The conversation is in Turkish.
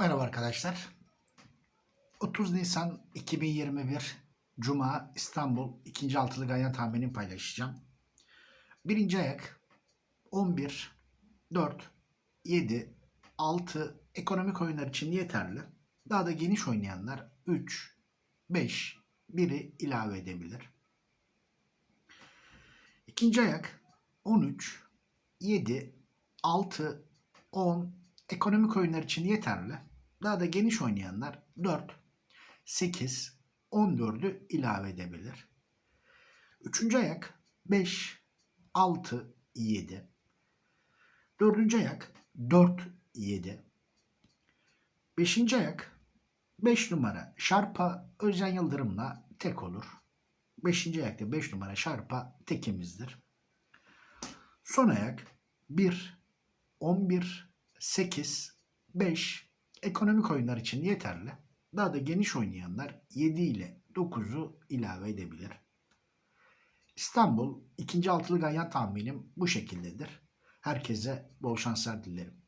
Merhaba arkadaşlar. 30 Nisan 2021 Cuma İstanbul 2. altılı ganyan tahminini paylaşacağım. Birinci ayak 11, 4, 7, 6 ekonomik oyunlar için yeterli. Daha da geniş oynayanlar 3, 5, 1'i ilave edebilir. İkinci ayak 13, 7, 6, 10 ekonomik oyunlar için yeterli. Daha da geniş oynayanlar 4, 8, 14'ü ilave edebilir. Üçüncü ayak 5, 6, 7. Dördüncü ayak 4, 7. Beşinci ayak 5 numara Şarpa Özcan Yıldırım'la tek olur. Beşinci ayakta 5 numara Şarpa tekimizdir. Son ayak 1, 11, 8, 5 ekonomik oyunlar için yeterli. Daha da geniş oynayanlar 7 ile 9'u ilave edebilir. İstanbul ikinci altılı ganyan tahminim bu şekildedir. Herkese bol şanslar dilerim.